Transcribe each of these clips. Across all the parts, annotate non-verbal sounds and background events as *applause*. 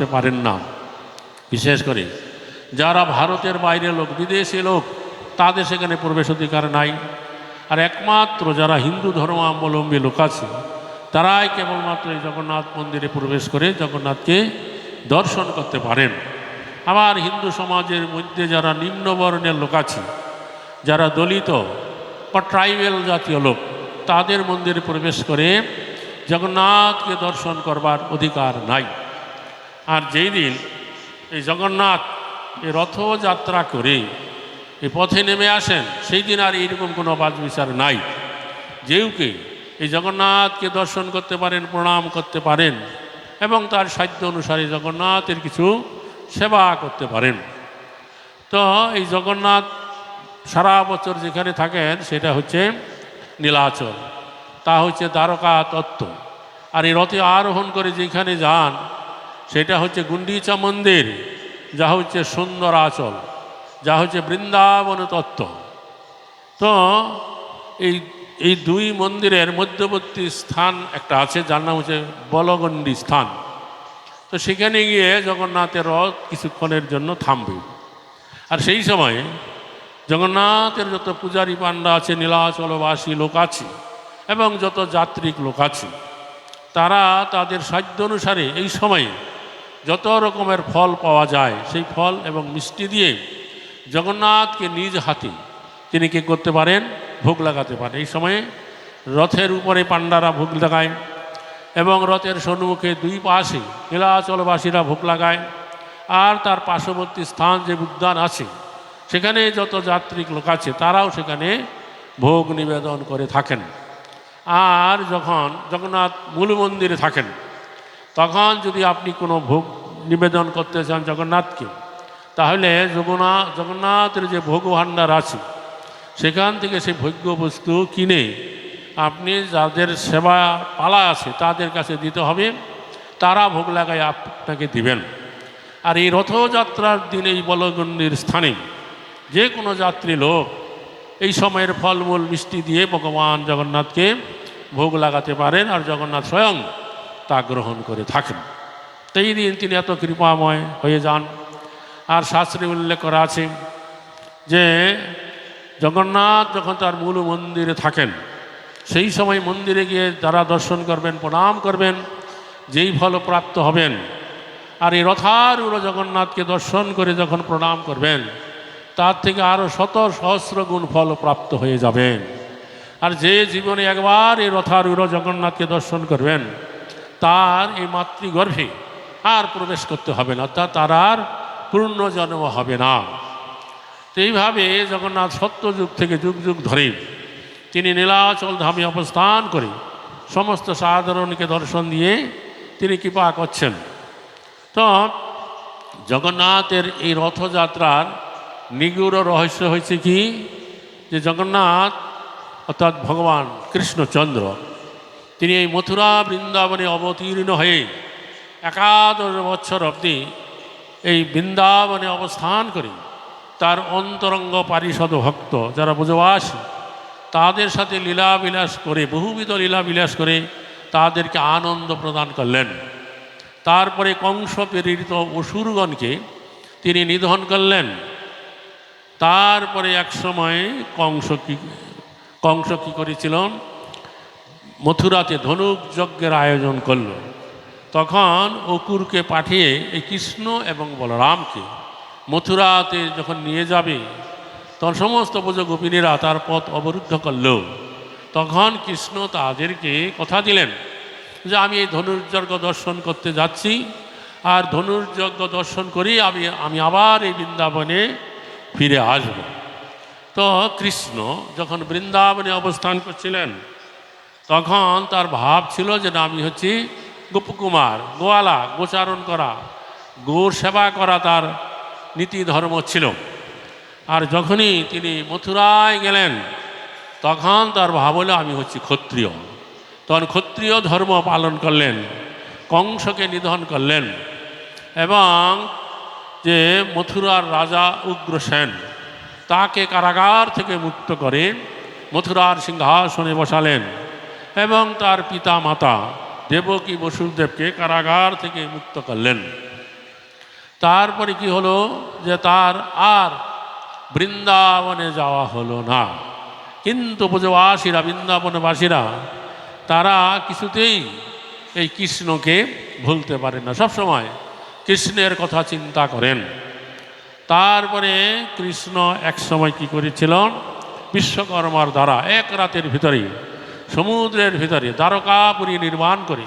করতে পারেন না। বিশেষ করে যারা ভারতের বাইরে লোক, বিদেশি লোক, তাদের সেখানে প্রবেশ অধিকার নাই। আর একমাত্র যারা হিন্দু ধর্মাবলম্বী লোক আছে, তারাই কেবলমাত্র এই জগন্নাথ মন্দিরে প্রবেশ করে জগন্নাথকে দর্শন করতে পারেন। আবার হিন্দু সমাজের মধ্যে যারা নিম্নবর্ণের লোক আছে, যারা দলিত বা ট্রাইবেল জাতীয় লোক, তাদের মন্দিরে প্রবেশ করে জগন্নাথকে দর্শন করবার অধিকার নাই। আর যেই দিন এই জগন্নাথ এই রথযাত্রা করে এই পথে নেমে আসেন, সেই দিন আর এইরকম কোনো বাজ বিচার নাই। যেউকে এই জগন্নাথকে দর্শন করতে পারেন, প্রণাম করতে পারেন এবং তার সাধ্য অনুসারে জগন্নাথের কিছু সেবা করতে পারেন। তো এই জগন্নাথ সারা বছর যেখানে থাকেন, সেটা হচ্ছে নীলাচল। তা হচ্ছে দ্বারকা তত্ত্ব আর এই রথে আরোহণ করে যেখানে যান সেটা হচ্ছে গুন্ডিচা মন্দির, যা হচ্ছে সুন্দর আচল, যা হচ্ছে বৃন্দাবন তত্ত্ব। তো এই এই দুই মন্দিরের মধ্যবর্তী স্থান একটা আছে, যার নাম হচ্ছে বলগণ্ডী স্থান। তো সেখানে গিয়ে জগন্নাথের রথ কিছুক্ষণের জন্য থামবে। আর সেই সময়ে জগন্নাথের যত পূজারী পাণ্ডা আছে, নীলাচলবাসী লোক আছে, এবং যত যাত্রিক লোক আছে, তারা তাদের সাধ্য অনুসারে এই সময়ে যত রকমের ফল পাওয়া যায়, সেই ফল এবং মিষ্টি দিয়ে জগন্নাথকে নিজ হাতে তিনি কি করতে পারেন? ভোগ লাগাতে পারেন। এই সময়ে রথের উপরে পাণ্ডারা ভোগ লাগায় এবং রথের সম্মুখে দুই পাশে নীলাচলবাসীরা ভোগ লাগায় আর তার পার্শ্ববর্তী স্থান যে উদ্যান আছে, সেখানে যত যাত্রিক লোক আছে, তারাও সেখানে ভোগ নিবেদন করে থাকেন। আর যখন জগন্নাথ মূল মন্দিরে থাকেন তখন যদি আপনি কোনো ভোগ নিবেদন করতে চান জগন্নাথকে, তাহলে জগন্নাথ জগন্নাথের যে ভোগ ভাণ্ডার আছে, সেখান থেকে সেই ভোগ্য বস্তু কিনে আপনি যাদের সেবা পালা আছে তাদের কাছে দিতে হবে, তারা ভোগ লাগায় আপনাকে দিবেন। আর এই রথযাত্রার দিন এই বলগণ্ডির স্থানে যে কোনো যাত্রী লোক এই সময়ের ফলমূল মিষ্টি দিয়ে ভগবান জগন্নাথকে ভোগ লাগাতে পারেন, আর জগন্নাথ স্বয়ং তা গ্রহণ করে থাকেন। তো এই দিন তিনি এত কৃপাময় হয়ে যান। আর শাস্ত্রে উল্লেখ করা আছে যে, জগন্নাথ যখন তার মূল মন্দিরে থাকেন, সেই সময় মন্দিরে গিয়ে যারা দর্শন করবেন, প্রণাম করবেন, যেই ফল প্রাপ্ত হবেন, আর এই রথারূঢ় জগন্নাথকে দর্শন করে যখন প্রণাম করবেন, তার থেকে আরও শত সহস্র গুণ ফল প্রাপ্ত হয়ে যাবেন। আর যে জীবনে একবার এই রথারূঢ় জগন্নাথকে দর্শন করবেন তার এই মাতৃগর্ভে আর প্রবেশ করতে হবে না অর্থাৎ তার আর পূর্ণ জন্ম হবে না। তো এইভাবে জগন্নাথ সত্যযুগ থেকে যুগ যুগ ধরে তিনি নীলাচল ধামে অবস্থান করে সমস্ত সাধারণকে দর্শন দিয়ে তিনি কৃপা করছেন। তো জগন্নাথের এই রথযাত্রার নিগুড় রহস্য হয়েছে কি? যে জগন্নাথ অর্থাৎ ভগবান কৃষ্ণচন্দ্র তিনি এই মথুরা বৃন্দাবনে অবতীর্ণ হয়ে একাদশ বছর অবধি এই বৃন্দাবনে অবস্থান করে তার অন্তরঙ্গ পারিষদ ভক্ত যারা বুঝবাসী তাদের সাথে লীলাবিলাস করে, বহুবিধ লীলাবিলাস করে তাদেরকে আনন্দ প্রদান করলেন। তারপরে কংস প্রেরিত অসুরগণকে তিনি নিধন করলেন। তারপরে এক সময় কংস কি, কংস কী করেছিলেন? মথুরাতে ধনুক যজ্ঞের আয়োজন করল। তখন অকুরকে পাঠিয়ে এই কৃষ্ণ এবং বলরামকে মথুরাতে যখন নিয়ে যাবে, তখন সমস্ত পুজো গোপিনীরা তার পথ অবরুদ্ধ করল। তখন কৃষ্ণ তাদেরকে কথা দিলেন যে, আমি এই ধনুর্যজ্ঞ দর্শন করতে যাচ্ছি। আর ধনুর্যজ্ঞ দর্শন করেই আমি আমি আবার এই বৃন্দাবনে ফিরে আসব। তো কৃষ্ণ যখন বৃন্দাবনে অবস্থান করছিলেন তখন তার ভাব ছিল যে আমি হচ্ছি গোপকুমার, গোয়ালা, গোচারণ করা গোর সেবা করা তার নীতি ধর্ম ছিল। আর যখনই তিনি মথুরায় গেলেন, তখন তার ভাব হলো, আমি হচ্ছি ক্ষত্রিয়। তখন ক্ষত্রিয় ধর্ম পালন করলেন, কংসকে নিধন করলেন, এবং যে মথুরার রাজা উগ্রসেন তাকে কারাগার থেকে মুক্ত করে মথুরার সিংহাসনে বসালেন। এবং তার পিতা মাতা দেবকী বসুদেবকে কারাগার থেকে মুক্ত করলেন। তারপরে কি হলো যে তার আর বৃন্দাবনে যাওয়া হলো না। কিন্তু ব্রজবাসীরা বৃন্দাবনবাসীরা, তারা কিছুতেই এই কৃষ্ণকে ভুলতে পারেন না। সবসময় কৃষ্ণের কথা চিন্তা করেন। তারপরে কৃষ্ণ এক সময় কি করেছিল? বিশ্বকর্মার দ্বারা এক রাতের ভিতরে সমুদ্রের ভিতরে দ্বারকাপুরী নির্মাণ করে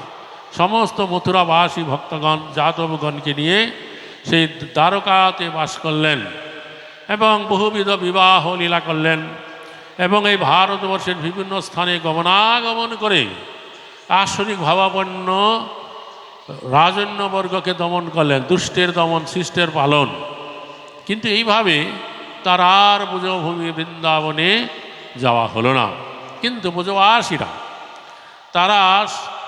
সমস্ত মথুরাবাসী ভক্তগণ, যাদবগণকে নিয়ে সেই দ্বারকাতে বাস করলেন এবং বহুবিধ বিবাহ লীলা করলেন এবং এই ভারতবর্ষের বিভিন্ন স্থানে গমনাগমন করে আসরিক ভাবাপন্ন রাজন্যবর্গকে দমন করলেন, দুষ্টের দমন, শিষ্টের পালন। কিন্তু এইভাবে তার আর বুজভূমি বৃন্দাবনে যাওয়া হলো না। কিন্তু বুজবাসীরা তারা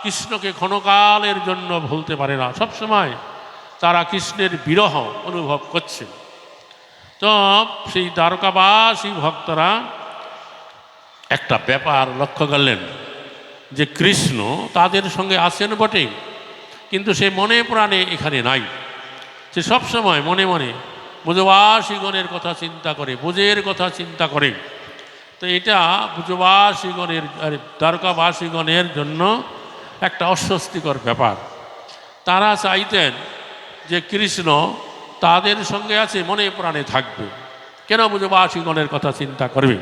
কৃষ্ণকে ক্ষণকালের জন্য ভুলতে পারে না। সবসময় তারা কৃষ্ণের বিরহ অনুভব করছে। তো সেই দ্বারকাবাসী ভক্তরা একটা ব্যাপার লক্ষ্য করলেন যে কৃষ্ণ তাদের সঙ্গে আছেন বটে, কিন্তু সে মনে প্রাণে এখানে নাই। সে সবসময় মনে মনে বুঝবাসীগণের কথা চিন্তা করে, বুঝের কথা চিন্তা করে। তো এটা বুঝবাসীগণের আরে দ্বারকাবাসীগণের জন্য একটা অস্বস্তিকর ব্যাপার। তারা চাইতেন যে কৃষ্ণ তাদের সঙ্গে আছে, মনে প্রাণে থাকবে। কেন বুঝবাসীগণের কথা চিন্তা করবে?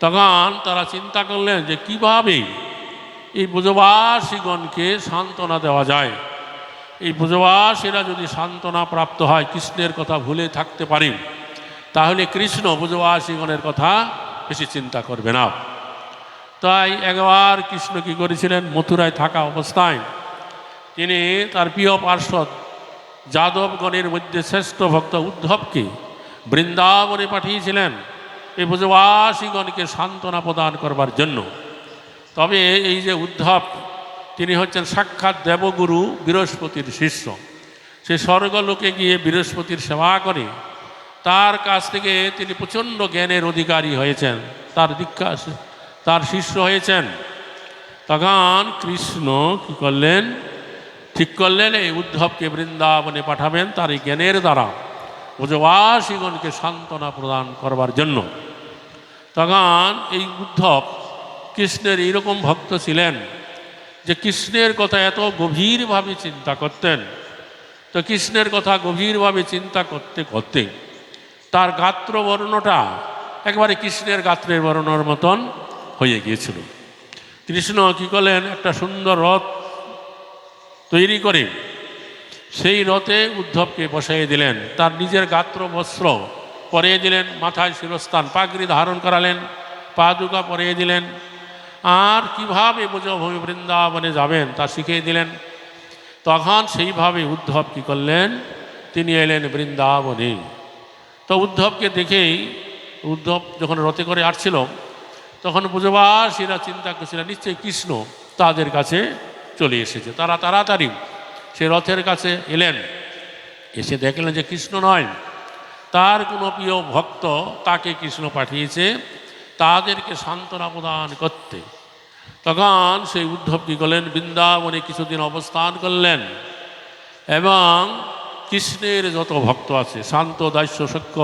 তখন তারা চিন্তা করলেন যে কীভাবে এই বুঝবাসীগণকে সান্ত্বনা দেওয়া যায়। এই বুঝবাসীরা যদি সান্ত্বনা প্রাপ্ত হয়, কৃষ্ণের কথা ভুলে থাকতে পারে, তাহলে কৃষ্ণ বুঝবাসীগণের কথা বেশি চিন্তা করবে না। তাই একবার কৃষ্ণ কি করেছিলেন? মথুরায় থাকা অবস্থায় তিনি তার প্রিয় পার্শ্বদ যাদবগণের মধ্যে শ্রেষ্ঠ ভক্ত উদ্ধবকে বৃন্দাবনে পাঠিয়েছিলেন এই ব্রজবাসীগণকে সান্ত্বনা প্রদান করবার জন্য। তবে এই যে উদ্ধব, তিনি হচ্ছেন সাক্ষাৎ দেবগুরু বৃহস্পতির শিষ্য। সে স্বর্গলোকে গিয়ে বৃহস্পতির সেবা করে। তার কাছ থেকে তিনি প্রচণ্ড জ্ঞানের অধিকারী হয়েছেন। তার দীক্ষা তার শিষ্য হয়েছেন। তখন কৃষ্ণ কি করলেন? ঠিক করলেন, এই উদ্ধবকে বৃন্দাবনে পাঠাবেন তার এই জ্ঞানের দ্বারা। ব্রজবাসীগণকে সান্ত্বনা প্রদান করবার জন্য। তখন এই উদ্ধব কৃষ্ণের এইরকম ভক্ত ছিলেন যে কৃষ্ণের কথা এত গভীরভাবে চিন্তা করতেন। তো কৃষ্ণের কথা গভীরভাবে চিন্তা করতে করতে তার গাত্র বর্ণটা একবারে কৃষ্ণের গাত্রের বর্ণর মতন হয়ে গিয়েছিল। কৃষ্ণ কী করলেন? একটা সুন্দর রথ তৈরি করে সেই রথে উদ্ধবকে বসাইয়ে দিলেন। তার নিজের গাত্র বস্ত্র পরিয়ে দিলেন, মাথায় শিরস্থান, পাগড়ি ধারণ করালেন পাদুকা পরিয়ে দিলেন। আর কীভাবে ব্রজভূমি বৃন্দাবনে যাবেন তা শিখিয়ে দিলেন। তখন সেইভাবে উদ্ধব কী করলেন? তিনি এলেন বৃন্দাবনে। তো উদ্ধবকে দেখেই উদ্ধব যখন রথে করে আসছিল, তখন ব্রজবাসীরা চিন্তা করছিলেন নিশ্চয়ই কৃষ্ণ তাদের কাছে চলে এসেছে। তারা তাড়াতাড়ি সে রথের কাছে এলেন। এসে দেখলেন যে কৃষ্ণ নয়। তার কোনো প্রিয় ভক্ত তাকে কৃষ্ণ পাঠিয়েছে, তাদেরকে সান্ত্বনা প্রদান করতে। তখন সেই উদ্ধব কী করলেন, বৃন্দাবনে কিছুদিন অবস্থান করলেন এবং কৃষ্ণের যত ভক্ত আছে, শান্ত, দাস্য সক্ষ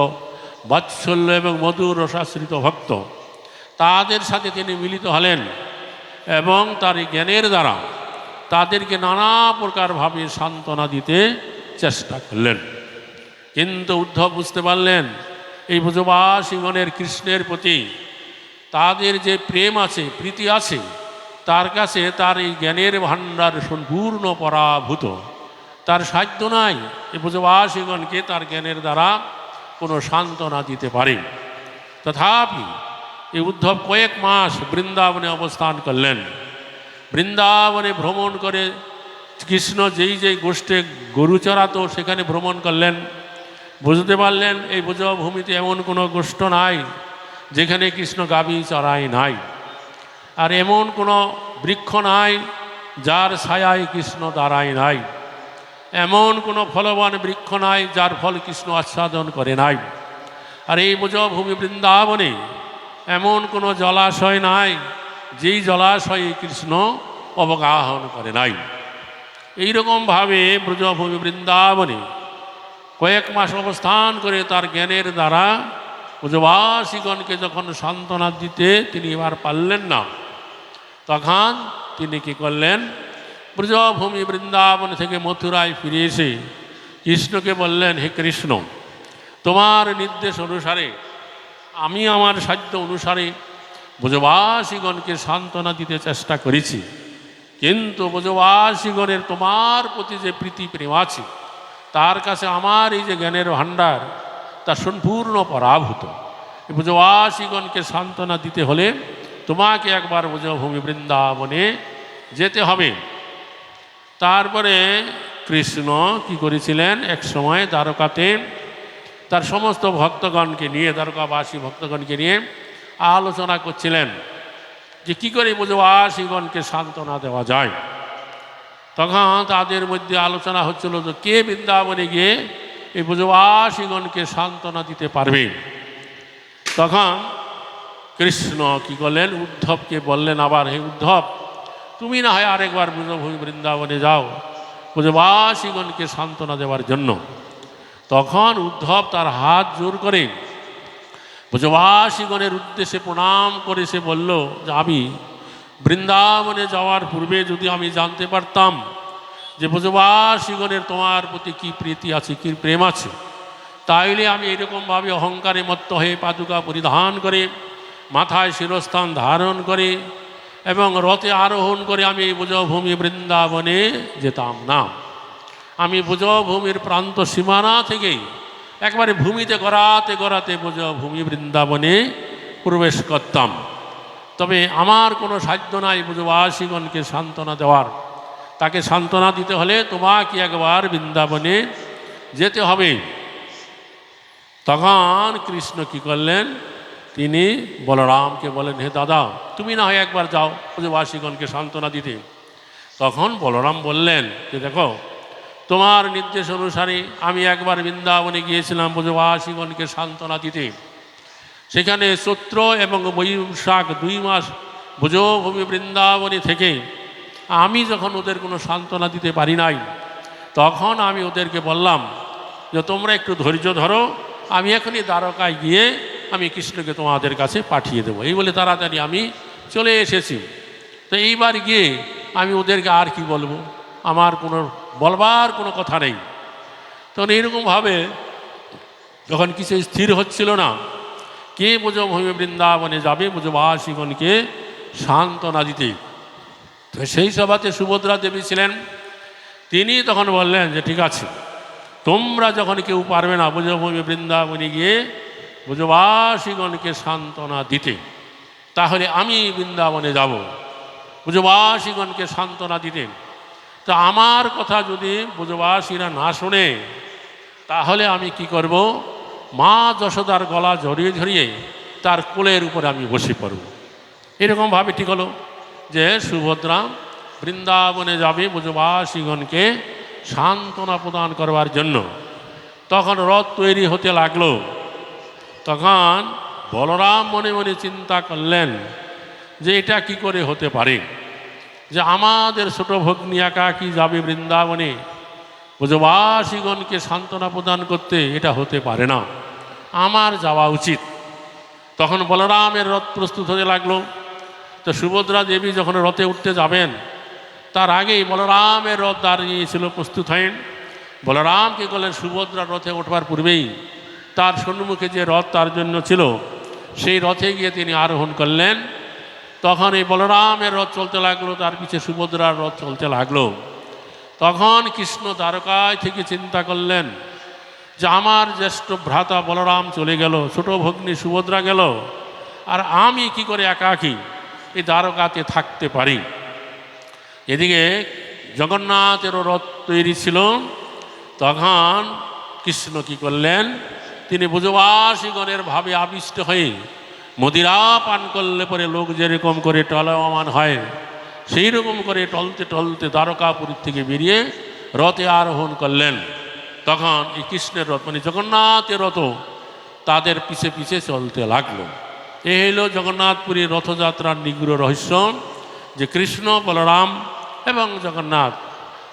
বাৎসল্য এবং মধুর রসাশ্রিত ভক্ত, তাদের সাথে তিনি মিলিত হলেন এবং তার জ্ঞানের দ্বারা তাদেরকে নানা প্রকারভাবে সান্ত্বনা দিতে চেষ্টা করলেন। কিন্তু উদ্ধব বুঝতে পারলেন, এই ব্রজবাসীগণের কৃষ্ণের প্রতি তাদের যে প্রেম আছে, প্রীতি আছে, তার কাছে তার এই জ্ঞানের ভাণ্ডার সম্পূর্ণ পরাভূত। তার সাধ্য নাই। এই ব্রজবাসীগণকে তার জ্ঞানের দ্বারা কোনো সান্ত্বনা দিতে পারে। তথাপি এই উদ্ধব কয়েক মাস বৃন্দাবনে অবস্থান করলেন। বৃন্দাবনে ভ্রমণ করে কৃষ্ণ যেই যেই গোষ্ঠে গরু চড়াতো সেখানে ভ্রমণ করলেন। বুঝতে পারলেন এই ভূমিতে এমন কোনো গোষ্ঠ নাই, যেখানে কৃষ্ণ গাবি চড়াই নাই। আর এমন কোনো বৃক্ষ নাই, যার ছায়ায় কৃষ্ণ দাঁড়ায় নাই। এমন কোনো ফলবান বৃক্ষ নাই যার ফল কৃষ্ণ আচ্ছাদন করে নাই। আর এই ভূমি বৃন্দাবনে এমন কোনো জলাশয় নাই, যেই জলাশয়ে কৃষ্ণ অবগাহন করে নাই। এইরকমভাবে ব্রজভূমি বৃন্দাবনে কয়েক মাস অবস্থান করে তার জ্ঞানের দ্বারা ব্রজবাসীগণকে যখন সান্ত্বনা দিতে তিনি এবার পারলেন না, তখন তিনি কি করলেন? ব্রজভূমি বৃন্দাবন থেকে মথুরায় ফিরে এসে কৃষ্ণকে বললেন, হে কৃষ্ণ, তোমার নির্দেশ অনুসারে, আমি আমার সাধ্য অনুসারে ব্রজবাসীগণকে সান্ত্বনা দিতে চেষ্টা করেছি। কিন্তু ব্রজবাসীগণের তোমার প্রতি যে প্রীতি প্রেম আছে, তার কাছে আমার এই যে জ্ঞানের ভাণ্ডার, তা সম্পূর্ণ পরাভূত। ব্রজবাসীগণকে সান্ত্বনা দিতে হলে তোমাকে একবার ব্রজভূমি বৃন্দাবনে যেতে হবে। তারপরে কৃষ্ণ কি করেছিলেন? এক সময় দ্বারকাতে তার সমস্ত ভক্তগণকে নিয়ে, দ্বারকাবাসী ভক্তগণকে নিয়ে আলোচনা করছিলেন যে কী করে ব্রজবাসীগণকে সান্ত্বনা দেওয়া যায়। তখন তাদের মধ্যে আলোচনা হচ্ছিল যে কে বৃন্দাবনে গিয়ে এই ব্রজবাসীগণকে সান্ত্বনা দিতে পারবে? তখন কৃষ্ণ কি করলেন, উদ্ধবকে বললেন, আবার হে উদ্ধব তুমি না হয় আরেকবার বৃন্দাবনে যাও। ব্রজবাসীগণকে সান্ত্বনা দেওয়ার জন্য। তখন উদ্ধব তার হাত জোর করে ব্রজবাসীগণের উদ্দেশ্যে প্রণাম করে সে বলল, যে আমি বৃন্দাবনে যাওয়ার পূর্বে যদি আমি জানতে পারতাম যে ব্রজবাসীগণের তোমার প্রতি কী প্রীতি আছে, কী প্রেম আছে, তাইলে আমি এরকমভাবে অহংকারে মত্ত হয়ে পাদুকা পরিধান করে, মাথায় শিরস্থান ধারণ করে এবং রথে আরোহণ করে আমি ব্রজভূমি বৃন্দাবনে যেতাম না। আমি ব্রজভূমির প্রান্ত সীমানা থেকেই একবারে ভূমিতে গড়াতে গড়াতে ব্রজভূমি বৃন্দাবনে প্রবেশ করতাম। তবে আমার কোনো সাধ্য নাই ব্রজবাসীগণকে সান্ত্বনা দেওয়ার। তাকে সান্ত্বনা দিতে হলে তোমাকে একবার বৃন্দাবনে যেতে হবে। তখন কৃষ্ণ কি করলেন? তিনি বলরামকে বলেন, হে দাদা, তুমি না হয় একবার যাও ব্রজবাসীগণকে সান্ত্বনা দিতে। তখন বলরাম বললেন, যে দেখো, তোমার নির্দেশ অনুসারে আমি একবার বৃন্দাবনে গিয়েছিলাম ব্রজবাসীগণকে সান্ত্বনা দিতে। সেখানে চৈত্র এবং বৈশাখ দুই মাস ব্রজভূমি বৃন্দাবনে থেকে আমি যখন ওদের কোনো সান্ত্বনা দিতে পারি নাই, তখন আমি ওদেরকে বললাম, যে তোমরা একটু ধৈর্য ধরো, আমি এখনই দ্বারকায় গিয়ে আমি কৃষ্ণকে তোমাদের কাছে পাঠিয়ে দেবো। এই বলে তাড়াতাড়ি আমি চলে এসেছি। তো এইবার গিয়ে আমি ওদেরকে আর কি বলব? আমার কোনো, বলবার কোনো কথা নেই। তখন এইরকমভাবে যখন কিছু স্থির হচ্ছিল না, কে বোঝো ভূমি বৃন্দাবনে যাবে ব্রজবাসীগণকে সান্ত্বনা দিতে? তো সেই সভাতে সুভদ্রা দেবী ছিলেন। তিনি তখন বললেন যে, ঠিক আছে, তোমরা যখন কেউ পারবে না বোঝো ভূমি বৃন্দাবনে গিয়ে ব্রজবাসীগণকে সান্ত্বনা দিতে। তাহলে আমি বৃন্দাবনে যাব। ব্রজবাসীগণকে সান্ত্বনা দিতে। তো আমার কথা যদি ব্রজবাসীরা না শোনে, তাহলে আমি কি করব? মা যশোদার গলা জড়িয়ে ঝরিয়ে তার কোলের উপরে আমি বসে পড়ব। এরকমভাবে ঠিক হলো যে সুভদ্রা বৃন্দাবনে যাবে ব্রজবাসীগণকে সান্ত্বনা প্রদান করবার জন্য। তখন রথ তৈরি হতে লাগল। তখন বলরাম মনে মনে চিন্তা করলেন যে এটা কি করে হতে পারে? যে আমাদের ছোট ভগ্নী একা কি যাবে বৃন্দাবনে? ব্রজবাসীগণকে সান্ত্বনা প্রদান করতে এটা হতে পারে না। আমার যাওয়া উচিত। তখন বলরামের রথ প্রস্তুত হতে লাগল। তো সুভদ্রা দেবী যখন রথে উঠতে যাবেন, তার আগেই বলরামের রথ দাঁড়িয়েছিল প্রস্তুত হয়েন বলরাম কি করলেন? সুভদ্রার রথে ওঠবার পূর্বেই তার সম্মুখে যে রথ তার জন্য ছিল, সেই রথে গিয়ে তিনি আরোহণ করলেন। তখন এই বলরামের রথ চলতে লাগল, তার পিছে সুভদ্রার রথ চলতে লাগল। তখন কৃষ্ণ দ্বারকায় থেকে চিন্তা করলেন যে আমার জ্যেষ্ঠ ভ্রাতা বলরাম চলে গেল, ছোট ভগ্নী সুভদ্রা গেল, আর আমি কি করে একাকী এই দ্বারকাতে থাকতে পারি? এদিকে জগন্নাথেরও রথ তৈরি ছিল। তখন কৃষ্ণ কি করলেন তিনি ব্রজবাসীগণের ভাবে আবিষ্ট হয়ে মদিরা পান করলে পরে লোক যেরকম করে টলমান হয় সেই রকম করে টলতে টলতে দ্বারকাপুরীর থেকে বেরিয়ে রথে আরোহণ করলেন। তখন এই কৃষ্ণের রথ মানে জগন্নাথের রথ তাদের পিছে পিছে চলতে লাগল। এ হইল জগন্নাথপুরীর রথযাত্রার নিগ্র রহস্য যে কৃষ্ণ, বলরাম এবং জগন্নাথ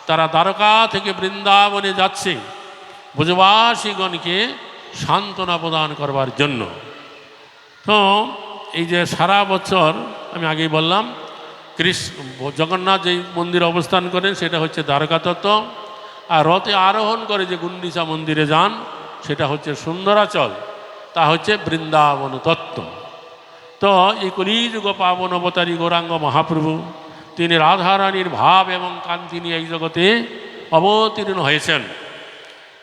তারা দ্বারকা থেকে বৃন্দাবনে যাচ্ছে। ব্রজবাসীগণকে সান্ত্বনা প্রদান করবার জন্য। তো, এই যে সারা বছর, আমি আগেই বললাম কৃষ্ণ জগন্নাথ যেই মন্দিরে অবস্থান করেন, সেটা হচ্ছে দ্বারকা তত্ত্ব। আর রথে আরোহণ করে যে গুন্ডিচা মন্দিরে যান, সেটা হচ্ছে সুন্দরাচল, তা হচ্ছে বৃন্দাবন তত্ত্ব। তো, এই কলিযুগ পাবন অবতারী গৌরাঙ্গ মহাপ্রভু, তিনি রাধারানীর ভাব এবং কান্তি নিয়ে এই জগতে অবতীর্ণ হয়েছেন।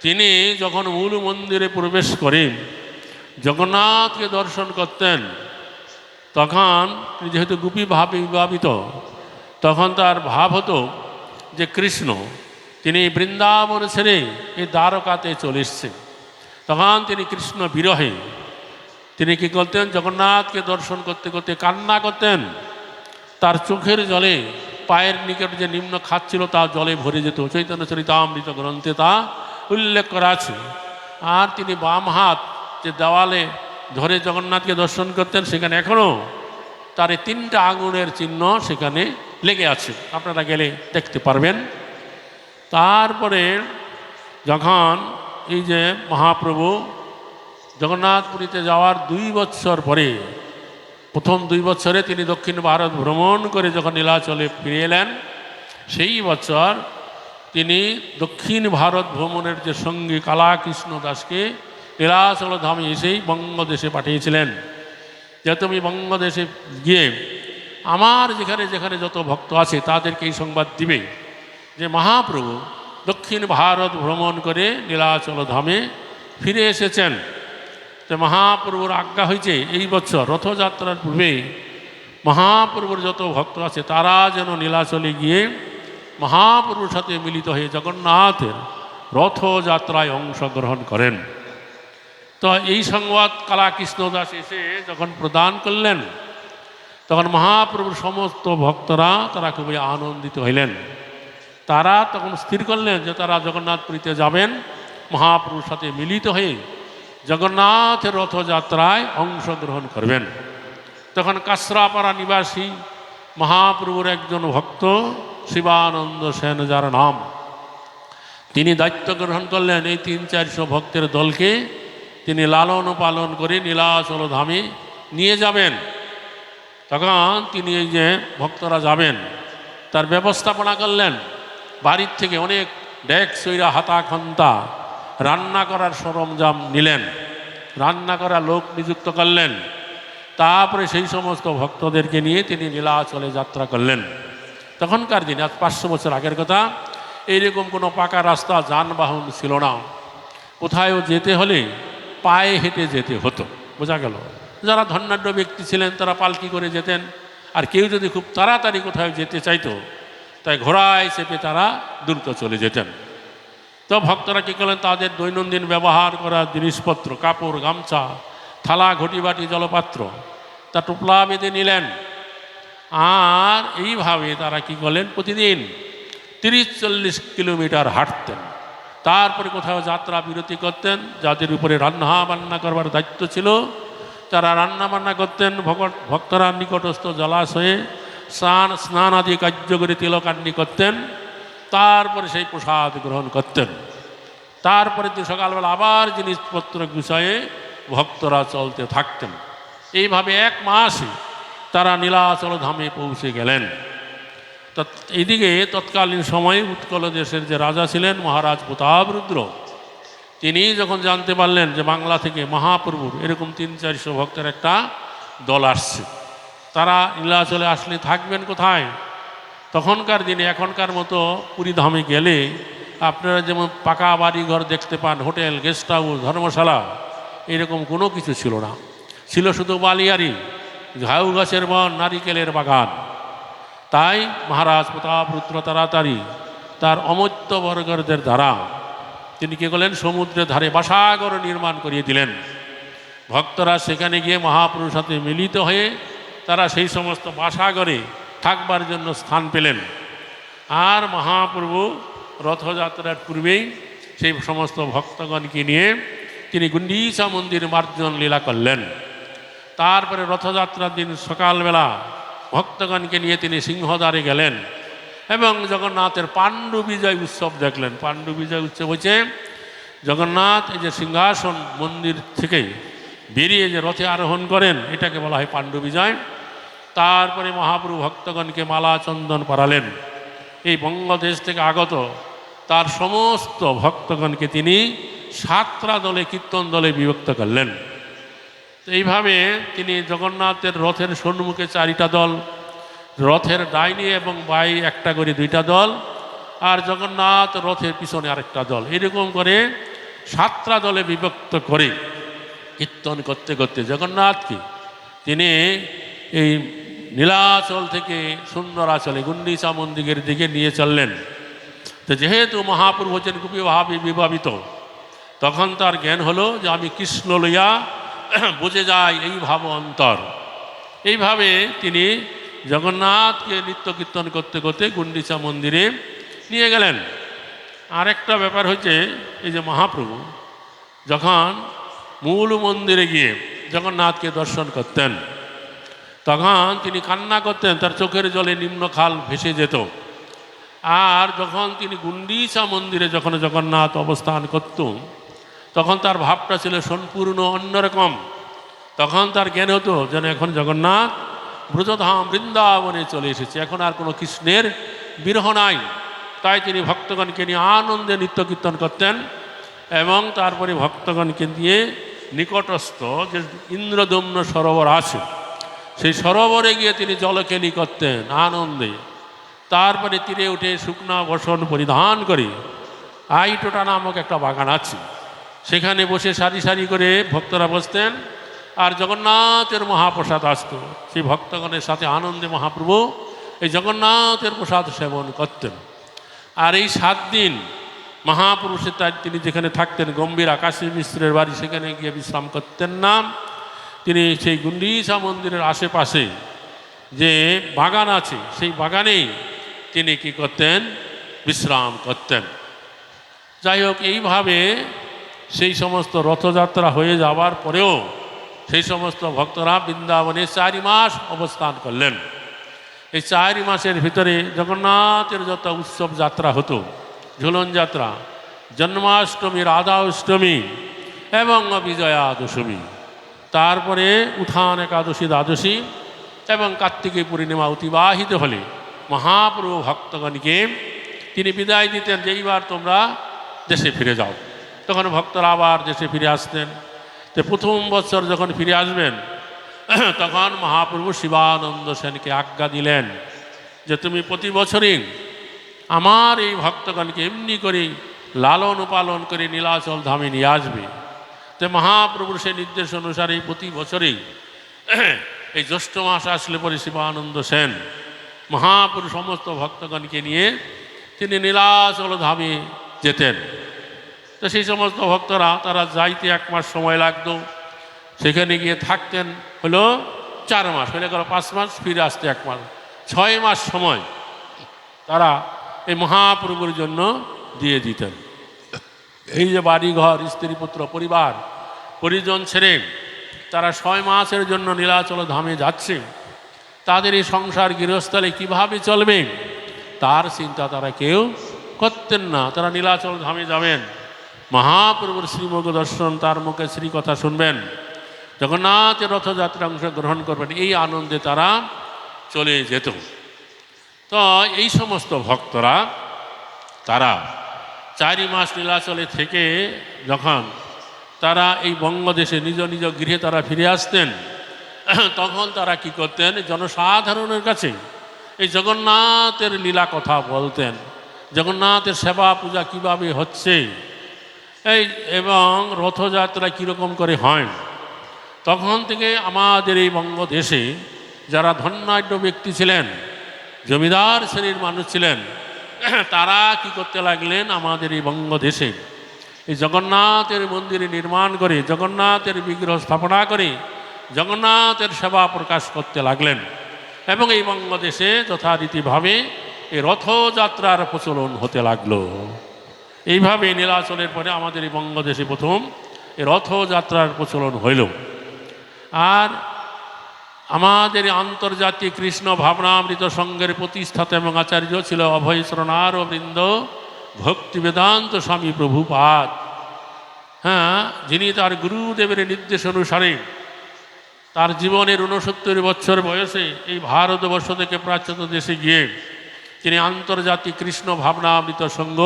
তিনি যখন মূল মন্দিরে প্রবেশ করেন, জগন্নাথকে দর্শন করতেন, তখন তিনি যেহেতু গুপি ভাবে বিভাবিত, তখন তার ভাব হতো যে কৃষ্ণ, তিনি বৃন্দাবন ছেড়ে এই দ্বারকাতে চলে এসছেন তখন তিনি কৃষ্ণ বিরহে, তিনি কি করতেন, জগন্নাথকে দর্শন করতে করতে কান্না করতেন। তার চোখের জলে, পায়ের নিকট যে নিম্ন খাচ্ছিল তা জলে ভরে যেত। চৈতন্য চরিতামৃত গ্রন্থে তা উল্লেখ করা আছে। আর তিনি বাম হাত যে দেওয়ালে ধরে জগন্নাথকে দর্শন করতেন, সেখানে এখনও তার এই তিনটা আঙুলের চিহ্ন সেখানে লেগে আছে। আপনারা গেলে দেখতে পারবেন। তারপরে যখন এই যে মহাপ্রভু জগন্নাথপুরীতে যাওয়ার দুই বৎসর পরে, প্রথম দুই বছরে তিনি দক্ষিণ ভারত ভ্রমণ করে যখন নীলাচলে ফিরে এলেন, সেই বছর তিনি দক্ষিণ ভারত ভ্রমণের যে সঙ্গী কালাকৃষ্ণ দাসকে নীলাচল ধামে এসেই বঙ্গদেশে পাঠিয়েছিলেন। যে তুমি বঙ্গদেশে গিয়ে আমার যেখানে যেখানে যত ভক্ত আছে তাদেরকে এই সংবাদ দিবে যে মহাপ্রভু দক্ষিণ ভারত ভ্রমণ করে নীলাচল ধামে ফিরে এসেছেন। যে মহাপ্রভুর আজ্ঞা হয়েছে এই বছর রথযাত্রার পূর্বে মহাপ্রভুর যত ভক্ত আছে তারা যেন নীলাচলে গিয়ে মহাপ্রভুর সাথে মিলিত হয়ে জগন্নাথের রথযাত্রায় অংশগ্রহণ করেন। তো এই সংবাদ কালাকৃষ্ণ দাস এসে যখন প্রদান করলেন, তখন মহাপ্রভুর সমস্ত ভক্তরা তারা খুবই আনন্দিত হইলেন। তারা তখন স্থির করলেন যে তারা জগন্নাথপুরীতে যাবেন। মহাপ্রভুর সাথে মিলিত হয়ে জগন্নাথের রথযাত্রায় অংশগ্রহণ করবেন। তখন কাসরাপাড়া নিবাসী মহাপ্রভুর একজন ভক্ত শিবানন্দ সেন যার নাম। তিনি দায়িত্ব গ্রহণ করলেন এই তিন চারশো ভক্তের দলকে। তিনি লালন পালন করে নীলাচল ধামে নিয়ে যাবেন। তখন তিনি এই যে ভক্তরা যাবেন, তার ব্যবস্থাপনা করলেন। বাড়ির থেকে অনেক ডেক সৈরা হাতা, খন্তা রান্না করার সরঞ্জাম নিলেন। রান্না করা লোক নিযুক্ত করলেন। তারপরে সেই সমস্ত ভক্তদেরকে নিয়ে তিনি নীলাচলে যাত্রা করলেন। তখনকার দিনে, আজ পাঁচশো বছর আগের কথা, এইরকম কোনো পাকা রাস্তা, যানবাহন ছিল না। কোথায়ও যেতে হলে পায়ে হেঁটে যেতে হতো। বোঝা গেল? যারা ধন্যাঢ্য ব্যক্তি ছিলেন, তারা পালকি করে যেতেন। আর কেউ যদি খুব তাড়াতাড়ি কোথাও যেতে চাইতো, তাই ঘোড়ায় চেপে তারা দ্রুত চলে যেতেন। তো ভক্তরা কী করলেন? তাদের দৈনন্দিন ব্যবহার করা জিনিসপত্র, কাপড়, গামছা, থালা ঘটি বাটি জলপাত্র, তা টোপলা বেঁধে নিলেন। আর এইভাবে তারা কি করলেন? প্রতিদিন তিরিশ চল্লিশ কিলোমিটার হাঁটতেন। তারপরে কোথাও যাত্রা বিরতি করতেন, যাদের উপরে রান্না বান্না করবার দায়িত্ব ছিল, তারা রান্না বান্না করতেন ভগত ভক্তরা নিকটস্থ জলাশয়ে স্নান স্নান আদি কার্য করে তিলকান্নি করতেন, তারপরে সেই প্রসাদ গ্রহণ করতেন। তারপরে দিন সকালবেলা আবার জিনিসপত্র গুছায়ে ভক্তরা চলতে থাকতেন। এইভাবে এক মাসে তারা নীলাচল ধামে পৌঁছে গেলেন। এদিকে তৎকালীন সময়ে উৎকল দেশের যে রাজা ছিলেন, মহারাজ প্রতাপরুদ্র তিনি যখন জানতে পারলেন যে বাংলা থেকে মহাপ্রভুর এরকম তিন চারশো ভক্তের একটা দল আসছে, তারা নীলাচলে আসলে থাকবেন কোথায়? তখনকার দিনে, এখনকার মতো পুরী ধামে গেলে আপনারা যেমন পাকা বাড়ি ঘর দেখতে পান, হোটেল, গেস্ট হাউস, ধর্মশালা, এরকম কোনো কিছু ছিল না। ছিল শুধু বালিয়ারি ঝাউ গাছের বন, নারিকেলের বাগান। তাই মহারাজ প্রতাপরুদ্র তাড়াতাড়ি তার অমত্য বর্গরদের দ্বারা তিনি কী করলেন? সমুদ্রের ধারে বাসাগর নির্মাণ করিয়ে দিলেন। ভক্তরা সেখানে গিয়ে মহাপ্রভুর সাথে মিলিত হয়ে তারা সেই সমস্ত বাসাগরে থাকবার জন্য স্থান পেলেন। আর মহাপ্রভু রথযাত্রার পূর্বেই সেই সমস্ত ভক্তগণকে নিয়ে তিনি গুন্ডিচা মন্দির মার্জন লীলা করলেন। তারপরে রথযাত্রার দিন সকালবেলা ভক্তগণকে নিয়ে তিনি সিংহদ্বারে গেলেন এবং জগন্নাথের পাণ্ডু বিজয় উৎসব দেখলেন। পাণ্ডু বিজয় উৎসব হচ্ছে জগন্নাথ এই যে সিংহাসন মন্দির থেকে বেরিয়ে যে রথে আরোহণ করেন, এটাকে বলা হয় পাণ্ডু বিজয়। তারপরে মহাপ্রভু ভক্তগণকে মালা চন্দন পরালেন এই বঙ্গদেশ থেকে আগত তার সমস্ত ভক্তগণকে তিনি সাতটা দলে, কীর্তন দলে বিভক্ত করলেন। এইভাবে তিনি জগন্নাথের রথের সম্মুখে চারিটা দল, রথের ডাইনি এবং বাই একটা করে দুইটা দল আর জগন্নাথ রথের পিছনে আরেকটা দল। এরকম করে সাতটা দলে বিভক্ত করে কীর্তন করতে করতে জগন্নাথকে তিনি এই নীলাচল থেকে সুন্দরাচলে গুন্ডিচা মন্দিরের দিকে নিয়ে চললেন। তো যেহেতু মহাপ্রভু হচ্ছেন খুবই ভাবে বিভাবিত, তখন তার জ্ঞান হলো যে আমি কৃষ্ণ লইয়া *clears throat* বুঝে যায় এই ভাব অন্তর এইভাবে তিনি জগন্নাথকে নিত্য কীর্তন করতে করতে গুন্ডিচা মন্দিরে নিয়ে গেলেন। আরেকটা ব্যাপার হচ্ছে, এই যে মহাপ্রভু যখন মূল মন্দিরে গিয়ে জগন্নাথকে দর্শন করতেন, তখন তিনি কান্না করতেন, তার চোখের জলে নিম্ন খাল ভেসে যেত। আর যখন তিনি গুন্ডিচা মন্দিরে যখন জগন্নাথ অবস্থান করত তখন তার ভাবটা ছিল সম্পূর্ণ অন্যরকম তখন তার জ্ঞান হতো যেন এখন জগন্নাথ ব্রজধাম বৃন্দাবনে চলে এসেছে। এখন আর কোনো কৃষ্ণের বিরহ নাই। তাই তিনি ভক্তগণকে নিয়ে আনন্দে নৃত্য কীর্তন করতেন এবং তারপরে ভক্তগণকে দিয়ে নিকটস্থ যে ইন্দ্রদম্ন সরোবর আছে, সেই সরোবরে গিয়ে তিনি জলকেলি করতেন আনন্দে। তারপরে তীরে উঠে শুকনা বসন পরিধান করে আইটোটা নামক একটা বাগান আছে। সেখানে বসে সারি সারি করে ভক্তরা বসতেন। আর জগন্নাথের মহাপ্রসাদ আসত। সেই ভক্তগণের সাথে আনন্দে মহাপ্রভু এই জগন্নাথের প্রসাদ সেবন করতেন। আর এই সাত দিন মহাপুরুষের তাই তিনি যেখানে থাকতেন, গম্ভীর আকাশী মিশ্রের বাড়ি, সেখানে গিয়ে বিশ্রাম করতেন না। তিনি সেই গুন্ডিচা মন্দিরের আশেপাশে যে বাগান আছে, সেই বাগানেই তিনি কি করতেন? বিশ্রাম করতেন। যাই হোক, এইভাবে সেই সমস্ত রথযাত্রা হয়ে যাওয়ার পরেও সেই সমস্ত ভক্তরা বৃন্দাবনে চারি মাস অবস্থান করলেন। এই চারি মাসের ভিতরে জগন্নাথের যত উৎসব যাত্রা হতো, ঝুলন যাত্রা, জন্মাষ্টমী রাধা অষ্টমী এবং বিজয়া দশমী তারপরে উত্থান একাদশী, দ্বাদশী এবং কার্তিকী পূর্ণিমা অতিবাহিত হলে মহাপ্রভু ভক্তগণকে তিনি বিদায় দিতেন যে এইবার তোমরা দেশে ফিরে যাও। তখন ভক্তরা আবার দেশে ফিরে আসতেন, তো প্রথম বছর যখন ফিরে আসবেন, *clears throat* তখন মহাপ্রভু শিবানন্দ সেনকে আজ্ঞা দিলেন যে তুমি প্রতি বছরই আমার এই ভক্তগণকে এমনি করে লালন পালন করে নীলাচল ধামে নিয়ে আসবে। তো মহাপ্রভুর সেই নির্দেশ অনুসারে প্রতি বছরেই *clears throat* এই জ্যৈষ্ঠ মাস আসলে পরে শিবানন্দ সেন মহাপুরুষ সমস্ত ভক্তগণকে নিয়ে তিনি নীলাচল ধামে যেতেন। তো সেই সমস্ত ভক্তরা, তারা যাইতে এক মাস সময় লাগতো। সেখানে গিয়ে থাকতেন হলো চার মাস, হলে গেল পাঁচ মাস, ফিরে আসতে এক মাস। ছয় মাস সময় তারা এই মহাপ্রভুর জন্য দিয়ে দিতেন। এই যে বাড়িঘর স্ত্রী পুত্র পরিবার, পরিজন ছেড়ে তারা ছয় মাসের জন্য নীলাচল ধামে যাচ্ছে। তাদের এই সংসার গৃহস্থলে কীভাবে চলবে? তার চিন্তা তারা কেউ করতেন না। তারা নীলাচল ধামে যাবেন। মহাপ্রভুর শ্রীমুখ দর্শন, তার মুখে শ্রী কথা শুনবেন। জগন্নাথের রথযাত্রা অংশগ্রহণ করবেন, এই আনন্দে তারা চলে যেত। তো এই সমস্ত ভক্তরা, তারা চারি মাস নীলাচলে থেকে যখন তারা এই বঙ্গদেশে নিজ নিজ গৃহে তারা ফিরে আসতেন, তখন তারা কি করতেন? জনসাধারণের কাছে এই জগন্নাথের লীলা কথা বলতেন। জগন্নাথের সেবা পূজা কীভাবে হচ্ছে? এই, এবং রথযাত্রা কীরকম করে হয়? তখন থেকে আমাদের এই বঙ্গদেশে যারা ধন্যাঢ্য ব্যক্তি ছিলেন, জমিদার শ্রেণির মানুষ ছিলেন, *clears throat* তারা কি করতে লাগলেন আমাদের এই বঙ্গদেশে? এই জগন্নাথের মন্দিরে নির্মাণ করে, জগন্নাথের বিগ্রহ স্থাপনা করে, জগন্নাথের সেবা প্রকাশ করতে লাগলেন। এবং এই বঙ্গদেশে যথারীতিভাবে এই রথযাত্রার প্রচলন হতে লাগল। এইভাবে নীলাচলের পরে আমাদের এই বঙ্গদেশে প্রথম রথযাত্রার প্রচলন হইল। আর আমাদের আন্তর্জাতিক কৃষ্ণ ভাবনামৃত সংঘের প্রতিষ্ঠাতা এবং আচার্য ছিল অভয় শরণার বৃন্দ ভক্তি বেদান্ত স্বামী প্রভুপাদ। হ্যাঁ যিনি তার গুরুদেবের নির্দেশ অনুসারে তার জীবনের ঊনসত্তর বছর বয়সে এই ভারতবর্ষ থেকে প্রাচ্যত দেশে গিয়ে তিনি আন্তর্জাতিক কৃষ্ণ ভাবনামৃত সংঘ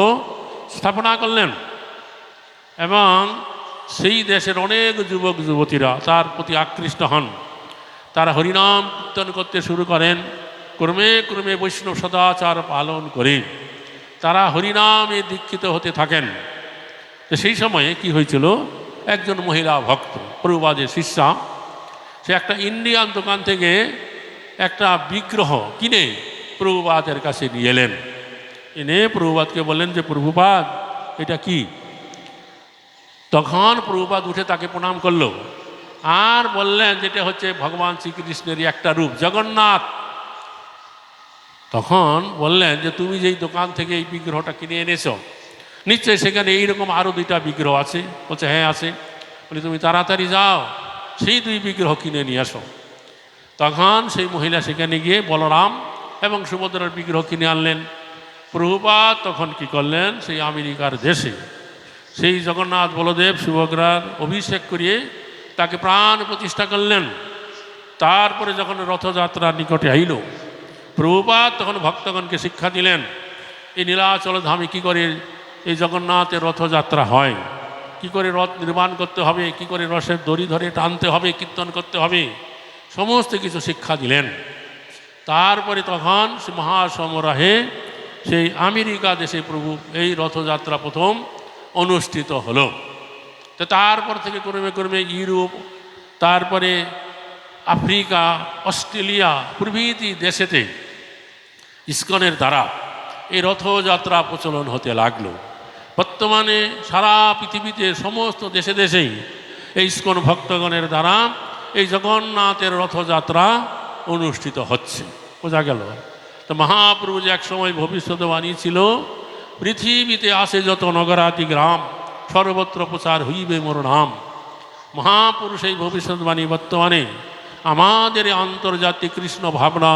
স্থাপনা করলেন। এবং সেই দেশের অনেক যুবক, যুবতীরা তার প্রতি আকৃষ্ট হন। তারা হরিনাম কীর্তন করতে শুরু করেন। ক্রমে ক্রমে বৈষ্ণব সদাচার পালন করে তারা হরিনামে দীক্ষিত হতে থাকেন। তো সেই সময়ে কি হয়েছিল? একজন মহিলা ভক্ত প্রভুবাদের শিষ্যা, সে একটা ইন্ডিয়ান দোকান থেকে একটা বিগ্রহ কিনে প্রভুপাদের কাছে নিয়ে এলেন। এনে প্রভুপাদকে বললেন যে প্রভুপাদ এটা কি তখন প্রভুপাদ উঠে তাকে প্রণাম করল আর বললেন যেটা হচ্ছে ভগবান শ্রীকৃষ্ণেরই একটা রূপ জগন্নাথ তখন বললেন যে তুমি যেই দোকান থেকে এই বিগ্রহটা কিনে এনেছো নিশ্চয়ই সেখানে এইরকম আরও দুইটা বিগ্রহ আছে বলছে হ্যাঁ আছে। বলি, তুমি তাড়াতাড়ি যাও, সেই দুই বিগ্রহ কিনে নিয়ে আসো। তখন সেই মহিলা সেখানে গিয়ে বলরাম এবং সুভদ্রার বিগ্রহ কিনে আনলেন। প্রভুপাত তখন কি করলেন? সেই আমেরিকার দেশে। সেই জগন্নাথ বলদেব সুভদ্রার অভিষেক করিয়ে তাকে প্রাণ প্রতিষ্ঠা করলেন। তারপরে যখন রথযাত্রার নিকটে আইল, প্রভুপাত তখন ভক্তগণকে শিক্ষা দিলেন, এই নীলাচল ধামে কী করে এই জগন্নাথের রথযাত্রা হয়? কি করে রথ নির্মাণ করতে হবে? কি করে রসের দড়ি ধরে টানতে হবে, কীর্তন করতে হবে? সমস্ত কিছু শিক্ষা দিলেন। তারপরে তখন মহাসমারোহে সেই আমেরিকা দেশে প্রভু এই রথযাত্রা প্রথম অনুষ্ঠিত হলো। তো তারপর থেকে ক্রমে ক্রমে ইউরোপ, তারপরে আফ্রিকা, অস্ট্রেলিয়া, প্রভৃতি দেশেতে ইস্কনের দ্বারা এই রথযাত্রা প্রচলন হতে লাগল। বর্তমানে সারা পৃথিবীতে সমস্ত দেশে দেশেই এই ইস্কন ভক্তগণের দ্বারা এই জগন্নাথের রথযাত্রা অনুষ্ঠিত হচ্ছে। বোঝা গেল? তো মহাপ্রভু যে একসময় ভবিষ্যৎবাণী ছিল, পৃথিবীতে আসে যত নগরাতি গ্রাম, সর্বত্র প্রচার হইবে মোর নাম। মহাপুরুষ এই ভবিষ্যৎবাণী বর্তমানে আমাদের আন্তর্জাতিক কৃষ্ণ ভাবনা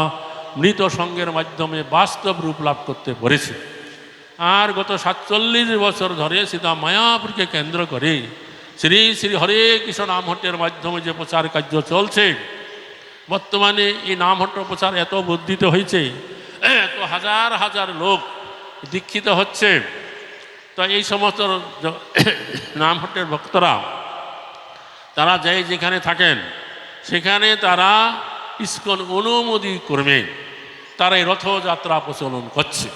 মৃত সঙ্গের মাধ্যমে বাস্তব রূপ লাভ করতে পেরেছে আর গত সাতচল্লিশ বছর ধরে সীতা মায়াপুরকে কেন্দ্র করে শ্রী শ্রী হরে কৃষ্ণ নামহট্টের মাধ্যমে যে প্রচার কার্য চলছে, বর্তমানে এই নামহট্ট প্রচার এত বর্ধিত হয়েছে এত হাজার হাজার লোক দীক্ষিত হচ্ছে। তো এই সমস্ত জ- নামহট্টের ভক্তরা, তারা যে যেখানে থাকেন, সেখানে তারা ইস্কন অনুমোদি কর্মে তারা এই রথযাত্রা প্রচলন করছে।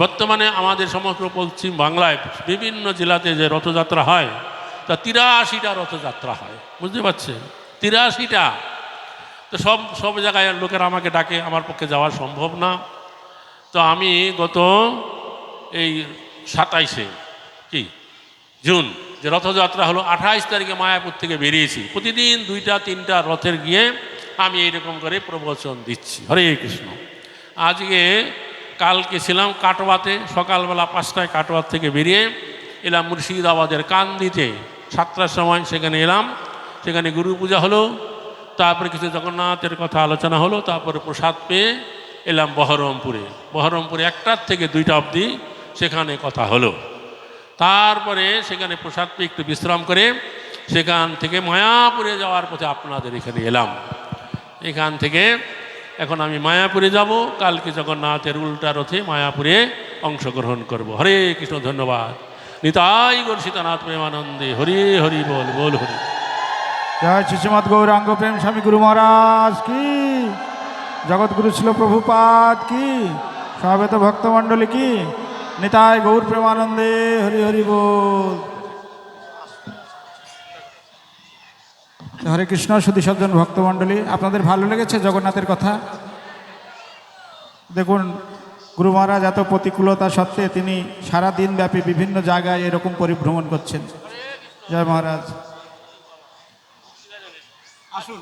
বর্তমানে আমাদের সমগ্র পশ্চিম বাংলায় বিভিন্ন জেলাতে যে রথযাত্রা হয়, তা তিরাশিটা রথযাত্রা হয়। বুঝতে পারছেন? তিরাশিটা তো সব সব জায়গায় লোকেরা আমাকে ডাকে, আমার পক্ষে যাওয়া সম্ভব না। তো আমি গত এই সাতাইশে, কি? জুন, যে রথযাত্রা হলো, আঠাইশ তারিখে মায়াপুর থেকে বেরিয়েছি। প্রতিদিন দুইটা, তিনটা রথের গিয়ে আমি এইরকম করে প্রবচন দিচ্ছি। হরে কৃষ্ণ। আজকে কালকে ছিলাম কাটোয়াতে, সকালবেলা পাঁচটায় কাটোয়ার থেকে বেরিয়ে এলাম মুর্শিদাবাদের কান্দিতে। সাতটার সময় সেখানে এলাম, সেখানে গুরু পূজা হলো তারপরে কিছু জগন্নাথের কথা আলোচনা হলো, তারপরে প্রসাদ পেয়ে এলাম বহরমপুরে। বহরমপুরে একটার থেকে দুইটা অবধি সেখানে কথা হলো। তারপরে সেখানে প্রসাদ পেয়ে একটু বিশ্রাম করে সেখান থেকে মায়াপুরে যাওয়ার পথে আপনাদের এখানে এলাম। এখান থেকে এখন আমি মায়াপুরে যাব, কালকে জগন্নাথের উল্টা রথে মায়াপুরে অংশগ্রহণ করব। হরে কৃষ্ণ, ধন্যবাদ। নিতাই গর সীতানাথ প্রেমানন্দে, হরি হরি বল বল হরি। জয় শিশুমত গৌরাঙ্গ প্রেম স্বামী গুরু মহারাজ কি? জগৎগুরু ছিল প্রভুপাত কি? সমাবেত ভক্তমণ্ডলী কি? নিতাই গৌর প্রেমানন্দে হরি হরি বল। হরে কৃষ্ণ, সুধী সজ্জন ভক্তমণ্ডলী আপনাদের ভালো লেগেছে জগন্নাথের কথা? দেখুন, গুরু মহারাজ এত প্রতিকূলতা সত্ত্বে তিনি সারা দিন ব্যাপী বিভিন্ন জায়গায় এরকম পরিভ্রমণ করছেন। জয় মহারাজ। আসুন।